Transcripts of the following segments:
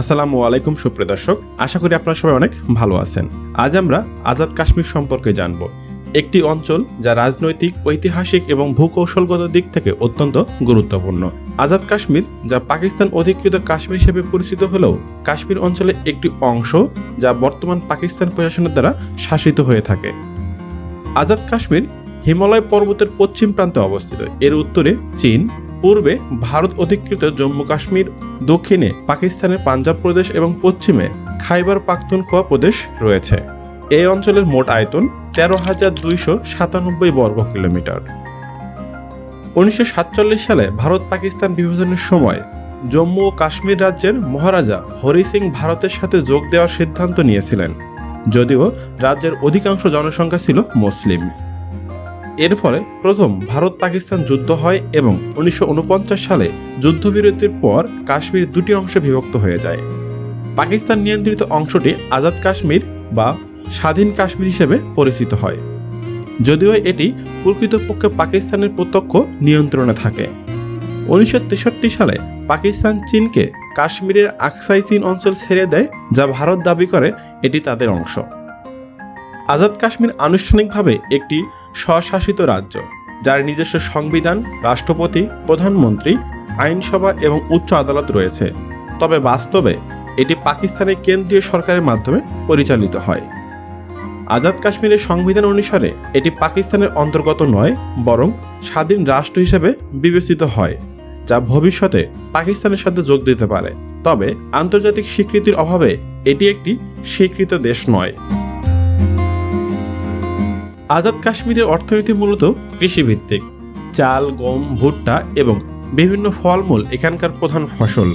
আসসালামু আলাইকুম, সুপ্রিয় দর্শক। আশা করি আপনারা সবাই অনেক ভালো আছেন। আজ আমরা আজাদ কাশ্মীর সম্পর্কে জানব। একটি অঞ্চল যা রাজনৈতিক, ঐতিহাসিক এবং ভূকৌশলগত দিক থেকে অত্যন্ত গুরুত্বপূর্ণ। আজাদ কাশ্মীর, যা পাকিস্তান অধিকৃত কাশ্মীর হিসেবে পরিচিত হলেও কাশ্মীর অঞ্চলে একটি অংশ যা বর্তমান পাকিস্তান প্রশাসনের দ্বারা শাসিত হয়ে থাকে। আজাদ কাশ্মীর হিমালয় পর্বতের পশ্চিম প্রান্তে অবস্থিত। এর উত্তরে চীন পূর্বে ভারত অধিকৃত জম্মু কাশ্মীর, দক্ষিণে পাকিস্তানের পাঞ্জাব প্রদেশ এবং পশ্চিমে খাইবার পাখতুনখোয়া প্রদেশ রয়েছে। এই অঞ্চলের মোট আয়তন তেরো হাজার দুইশো সাতানব্বই বর্গ কিলোমিটার। উনিশশো সাতচল্লিশ সালে ভারত পাকিস্তান বিভাজনের সময় জম্মু ও কাশ্মীর রাজ্যের মহারাজা হরি সিং ভারতের সাথে যোগ দেওয়ার সিদ্ধান্ত নিয়েছিলেন, যদিও রাজ্যের অধিকাংশ জনসংখ্যা ছিল মুসলিম। এর ফলে প্রথম ভারত পাকিস্তান যুদ্ধ হয় এবং উনিশশো উনপঞ্চাশ সালে যুদ্ধবিরতির পর কাশ্মীর দুটি অংশে বিভক্ত হয়ে যায়। পাকিস্তান নিয়ন্ত্রিত অংশটি আজাদ কাশ্মীর বা স্বাধীন কাশ্মীর হিসেবে পরিচিত হয়। যদিও এটি প্রকৃতপক্ষে পাকিস্তানের প্রত্যক্ষ নিয়ন্ত্রণে থাকে। উনিশশো তেষট্টি সালে পাকিস্তান চীনকে কাশ্মীরের আকসাই চীন অঞ্চল ছেড়ে দেয়, যা ভারত দাবি করে এটি তাদের অংশ। আজাদ কাশ্মীর আনুষ্ঠানিকভাবে একটি স্বশাসিত রাজ্য, যার নিজস্ব সংবিধান, রাষ্ট্রপতি, প্রধানমন্ত্রী, আইনসভা এবং উচ্চ আদালত রয়েছে। তবে বাস্তবে এটি পাকিস্তানের কেন্দ্রীয় সরকারের মাধ্যমে পরিচালিত হয়। আজাদ কাশ্মীরের সংবিধান অনুসারে এটি পাকিস্তানের অন্তর্গত নয়, বরং স্বাধীন রাষ্ট্র হিসেবে বিবেচিত হয়, যা ভবিষ্যতে পাকিস্তানের সাথে যোগ দিতে পারে। তবে আন্তর্জাতিক স্বীকৃতির অভাবে এটি একটি স্বীকৃত দেশ নয়। আজাদ কাশ্মীরের অর্থনীতি মূলত কৃষিভিত্তিক। চাল, গম, ভুট্টা এবং বিভিন্ন ফলমূল এখানকার প্রধান ফসল।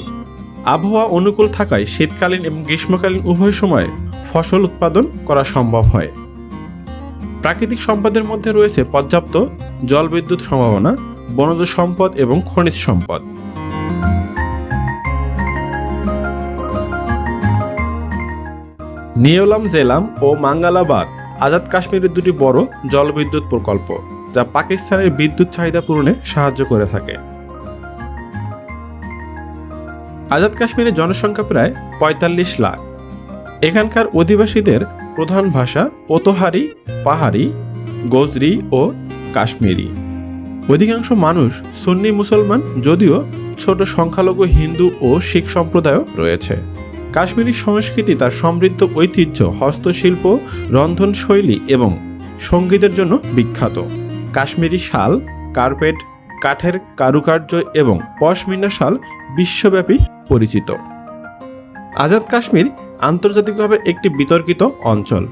আবহাওয়া অনুকূল থাকায় শীতকালীন এবং গ্রীষ্মকালীন উভয় সময়ে ফসল উৎপাদন করা সম্ভব হয়। প্রাকৃতিক সম্পদের মধ্যে রয়েছে পর্যাপ্ত জলবিদ্যুৎ সম্ভাবনা, বনজ সম্পদ এবং খনিজ সম্পদ। নিয়োলাম জেলাম ও মাঙ্গালাবাদ আজাদ কাশ্মীরের দুটি বড় জলবিদ্যুৎ প্রকল্প, যা পাকিস্তানের বিদ্যুৎ চাহিদা পূরণে সাহায্য করে থাকে। আজাদ কাশ্মীরের জনসংখ্যা প্রায় পঁয়তাল্লিশ লাখ। এখানকার অধিবাসীদের প্রধান ভাষা পোতোহারি পাহাড়ি, গোজরি ও কাশ্মীরি। অধিকাংশ মানুষ সুন্নি মুসলমান, যদিও ছোট সংখ্যালঘু হিন্দু ও শিখ সম্প্রদায়ও রয়েছে। কাশ্মীরি সংস্কৃতি তার সমৃদ্ধ ঐতিহ্য, হস্তশিল্প, রন্ধনশৈলী এবং সঙ্গীতের জন্য বিখ্যাত। কাশ্মীরি শাল, কার্পেট, কাঠের কারুকার্য এবং পশমিনা শাল বিশ্বব্যাপী পরিচিত। আজাদ কাশ্মীর আন্তর্জাতিকভাবে একটি বিতর্কিত অঞ্চল।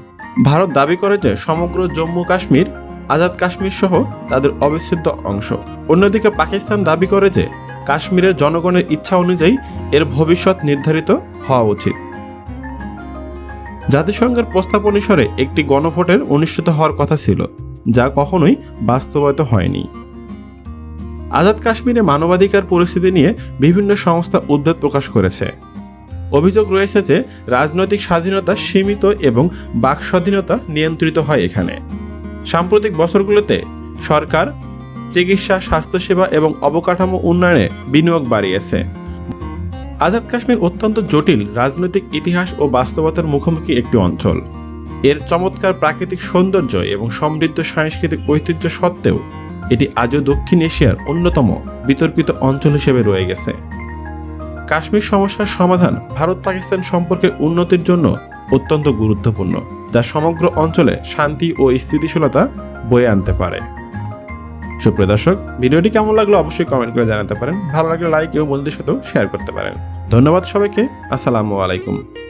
ভারত দাবি করে যে সমগ্র জম্মু কাশ্মীর, আজাদ কাশ্মীর সহ তাদের অবিচ্ছেদ্য অংশ। অন্যদিকে পাকিস্তান দাবি করে যে কাশ্মীরের জনগণের ইচ্ছা অনুযায়ী এর ভবিষ্যৎ নির্ধারিত হওয়া উচিত। জাতিসংঘের প্রস্তাব অনুসারে একটি গণভোটের অনুষ্ঠিত হওয়ার কথা ছিল, যা কখনোই বাস্তবায়িত হয়নি। আজাদ কাশ্মীরে মানবাধিকার পরিস্থিতি নিয়ে বিভিন্ন সংস্থা উদ্বেগ প্রকাশ করেছে। অভিযোগ রয়েছে যে, রাজনৈতিক স্বাধীনতা সীমিত এবং বাক স্বাধীনতা নিয়ন্ত্রিত হয় এখানে। সাম্প্রতিক বছরগুলোতে সরকার চিকিৎসা, স্বাস্থ্যসেবা এবং অবকাঠামো উন্নয়নে বিনিয়োগ বাড়িয়েছে। আজাদ কাশ্মীর অত্যন্ত জটিল রাজনৈতিক ইতিহাস ও বাস্তবতার মুখোমুখি একটি অঞ্চল। এর চমৎকার প্রাকৃতিক সৌন্দর্য এবং সমৃদ্ধ সাংস্কৃতিক ঐতিহ্য সত্ত্বেও এটি আজও দক্ষিণ এশিয়ার অন্যতম বিতর্কিত অঞ্চল হিসেবে রয়ে গেছে। কাশ্মীর সমস্যার সমাধান ভারত পাকিস্তান সম্পর্কের উন্নতির জন্য অত্যন্ত গুরুত্বপূর্ণ, যা সমগ্র অঞ্চলে শান্তি ও স্থিতিশীলতা বয়ে আনতে পারে। সুপ্রিয় দর্শক, ভিডিওটি কেমন লাগল অবশ্যই কমেন্ট করে জানাতে পারেন। ভালো লাগলে লাইক এবং বন্ধুদের সাথেও শেয়ার করতে পারেন। ধন্যবাদ সবাইকে। আসসালামু আলাইকুম।